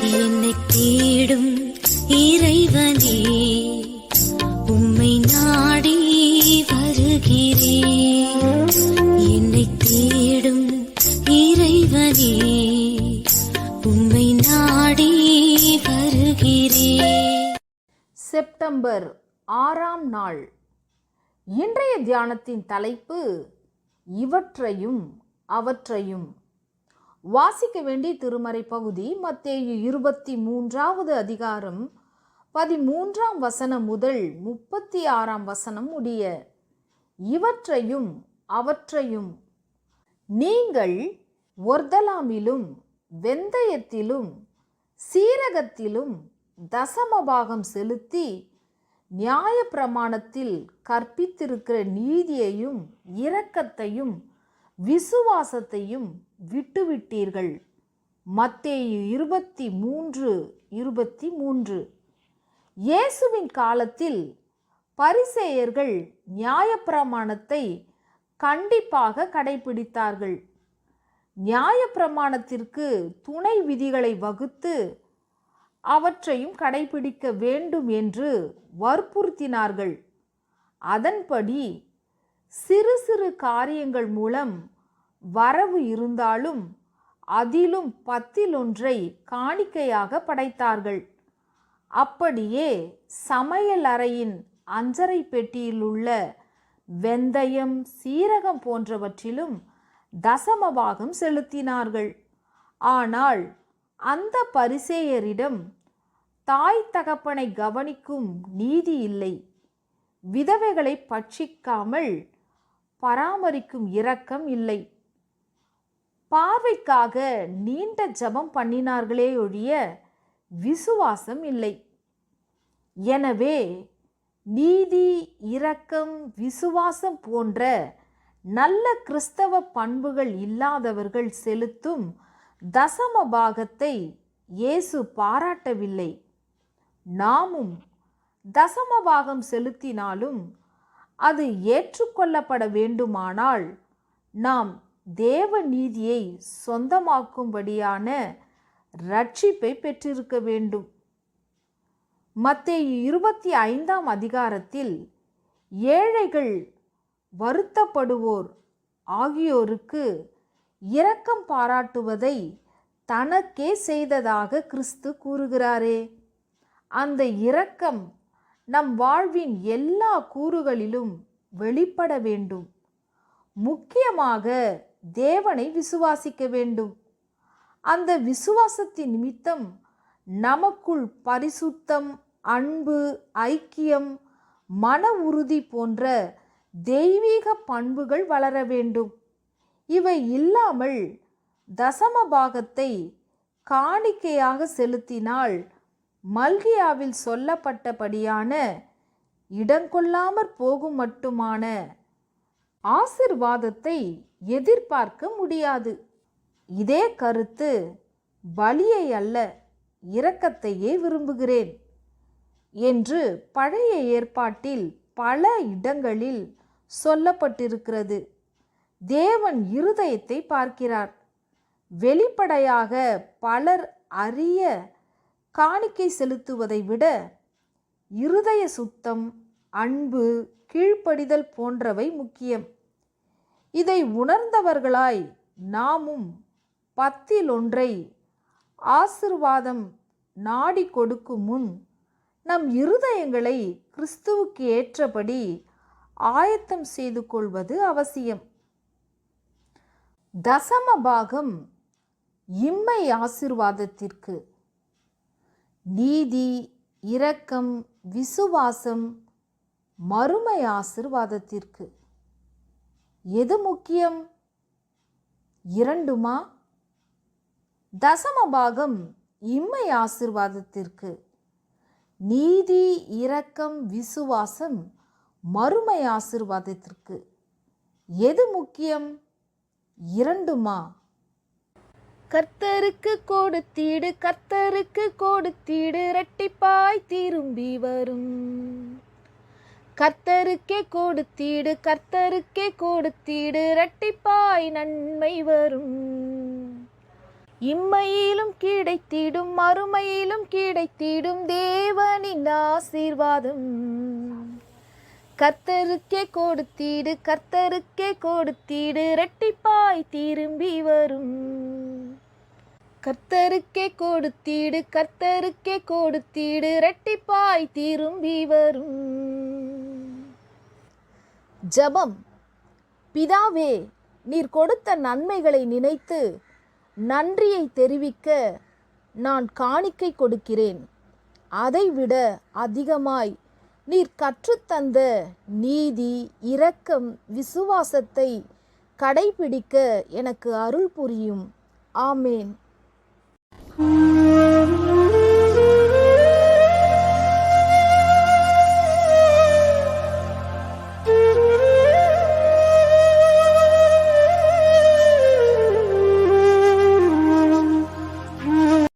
என்னை தேடும் இறைவனே உம்மை நாடி வருகிறேன். என்னை தேடும் இறைவனே உம்மை நாடி வருகிறேன். செப்டம்பர் ஆறாம் நாள். இன்றைய தியானத்தின் தலைப்பு இவற்றையும் அவற்றையும் வாசிக்க வேண்டிய திருமறை பகுதி மத்தேயு இருபத்தி மூன்றாவது அதிகாரம் பதிமூன்றாம் வசனம் முதல் முப்பத்தி ஆறாம் வசனம் உடைய இவற்றையும் அவற்றையும் நீங்கள் ஒர்தலாமிலும் வெந்தயத்திலும் சீரகத்திலும் தசமபாகம் செலுத்தி நியாயப்பிரமாணத்தில் கற்பித்திருக்கிற நீதியையும் இரக்கத்தையும் விசுவாசத்தையும் விட்டுவிட்டீர்கள். மத்தேயு இருபத்தி மூன்று இருபத்தி மூன்று இயேசுவின் காலத்தில் பரிசேயர்கள் நியாயப்பிரமாணத்தை கண்டிப்பாக கடைபிடித்தார்கள். நியாயப்பிரமாணத்திற்கு துணை விதிகளை வகுத்து அவற்றையும் கடைபிடிக்க வேண்டும் என்று வற்புறுத்தினார்கள். அதன்படி சிறு சிறு காரியங்கள் மூலம் வரவு இருந்தாலும் அதிலும் பத்திலொன்றை காணிக்கையாக படைத்தார்கள். அப்படியே சமையல் அறையின் அஞ்சரை பெட்டியில் உள்ள வெந்தயம் சீரகம் போன்றவற்றிலும் தசமபாகம் செலுத்தினார்கள். ஆனால் அந்த பரிசேயரிடம் தாய் தகப்பனை கவனிக்கும் நீதி இல்லை. விதவைகளை பட்சிக்காமல் பராமரிக்கும் இரக்கம் இல்லை. பார்வைக்காக நீண்ட ஜபம் பண்ணினார்களே ஒழிய விசுவாசம் இல்லை. எனவே நீதி இரக்கம் விசுவாசம் போன்ற நல்ல கிறிஸ்தவ பண்புகள் இல்லாதவர்கள் செலுத்தும் தசம பாகத்தை இயேசு பாராட்டவில்லை. நாமும் தசம பாகம் செலுத்தினாலும் அது ஏற்றுக்கொள்ளப்பட வேண்டுமானால் நாம் தேவ நீதியை சொந்தமாக்கும்படியான ரட்சிப்பை பெற்றிருக்க வேண்டும். மத்திய இருபத்தி ஐந்தாம் அதிகாரத்தில் ஏழைகள் வருத்தப்படுவோர் ஆகியோருக்கு இரக்கம் பாராட்டுவதை தனக்கே செய்ததாக கிறிஸ்து கூறுகிறாரே. அந்த இரக்கம் நம் வாழ்வின் எல்லா கூறுகளிலும் வெளிப்பட வேண்டும். முக்கியமாக தேவனை விசுவாசிக்க வேண்டும். அந்த விசுவாசத்தின் நிமித்தம் நமக்குள் பரிசுத்தம் அன்பு ஐக்கியம் மன உறுதி போன்ற தெய்வீக பண்புகள் வளர வேண்டும். இவை இல்லாமல் தசம பாகத்தை காணிக்கையாக செலுத்தினால் மல்கியாவில் சொல்லப்பட்டபடியான இடங்கொள்ளாமற் போகும் மட்டுமான ஆசிர்வாதத்தை எதிர்பார்க்க முடியாது. இதே கருத்து பலியை அல்ல இரக்கத்தையே விரும்புகிறேன் என்று பழைய ஏற்பாட்டில் பல இடங்களில் சொல்லப்பட்டிருக்கிறது. தேவன் இருதயத்தை பார்க்கிறார். வெளிப்படையாக பலர் அறிய காணிக்கை செலுத்துவதை விட இருதய சுத்தம் அன்பு கீழ்ப்படிதல் போன்றவை முக்கியம். இதை உணர்ந்தவர்களாய் நாமும் பத்தில் ஒன்றை ஆசிர்வாதம் நாடி கொடுக்கும் முன் நம் இருதயங்களை கிறிஸ்துவுக்கு ஏற்றபடி ஆயத்தம் செய்து கொள்வது அவசியம். தசம பாகம் இம்மை ஆசிர்வாதத்திற்கு நீதி இரக்கம் விசுவாசம் மறுமை ஆசிர்வாதத்திற்கு. எது முக்கியம்? இரண்டுமா? தசம பாகம் இம்மை ஆசிர்வாதத்திற்கு. நீதி இரக்கம் விசுவாசம் மறுமை ஆசிர்வாதத்திற்கு. எது முக்கியம்? இரண்டுமா? கர்த்தருக்கு கொடுத்தீடு கர்த்தருக்கு கொடுத்தீடு இரட்டிப்பாய் திரும்பி வரும். கர்த்தருக்கே கொடுத்தீடு கர்த்தருக்கே கொடுத்தீடு இரட்டிப்பாய் நன்மை வரும். இம்மையிலும் கிடைத்திடும் மறுமையிலும் கிடைத்திடும் தேவனின் ஆசீர்வாதம். கர்த்தருக்கே கொடுத்தீடு கர்த்தருக்கே கொடுத்தீடு இரட்டிப்பாய் திரும்பி வரும். கர்த்தருக்கே கொடுத்தீடு கர்த்தருக்கே கொடுத்தீடு ரெட்டிப்பாய் திரும்பி வரும். ஜபம். பிதாவே நீர் கொடுத்த நன்மைகளை நினைத்து நன்றியை தெரிவிக்க நான் காணிக்கை கொடுக்கிறேன். அதைவிட அதிகமாய் நீர் கற்றுத்தந்த நீதி இரக்கம் விசுவாசத்தை கடைபிடிக்க எனக்கு அருள் புரியும். ஆமேன். Mm-hmm.